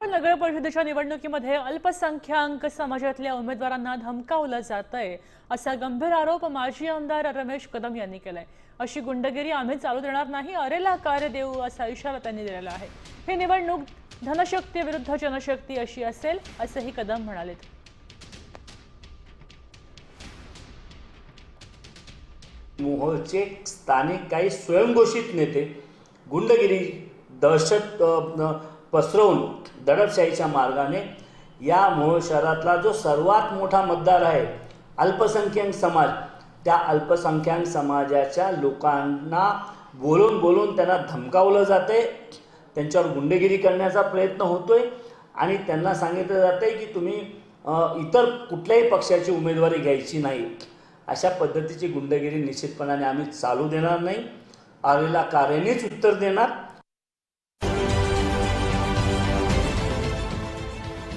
नगर परिषदेच्या निवडणुकीमध्ये अल्पसंख्याक समाजातल्या उमेदवारांना धमकावलं जात आहे असा गंभीर आरोप माजी आमदार रमेश कदम यांनी केलाय. अशी गुंडगिरी आम्ही चालू देणार नाही अरेला कार्य देऊ असा इशारा त्यांनी दिलेला आहे. ही निवडणूक धनशक्ती विरुद्ध जनशक्ती अशी असेल असंही कदम म्हणालेत. मोहोळचे स्थानिक काही स्वयंघोषित नेते गुंडगिरी दहशत पसरवून दडपशाहीच्या मार्गाने या मूळ शहरातला जो सर्वात मोठा मतदार आहे अल्पसंख्याक समाज त्या अल्पसंख्याक समाजाच्या लोकांना बोलून बोलून त्यांना धमकावलं जाते त्यांच्यावर गुंडगिरी करण्याचा प्रयत्न होतोय. आणि त्यांना सांगितलं जातं आहे की तुम्ही इतर कुठल्याही पक्षाची उमेदवारी घ्यायची नाही. अशा पद्धतीची गुंडगिरी निश्चितपणाने आम्ही चालू देणार नाही. आलेला कार्यानेच उत्तर देणार.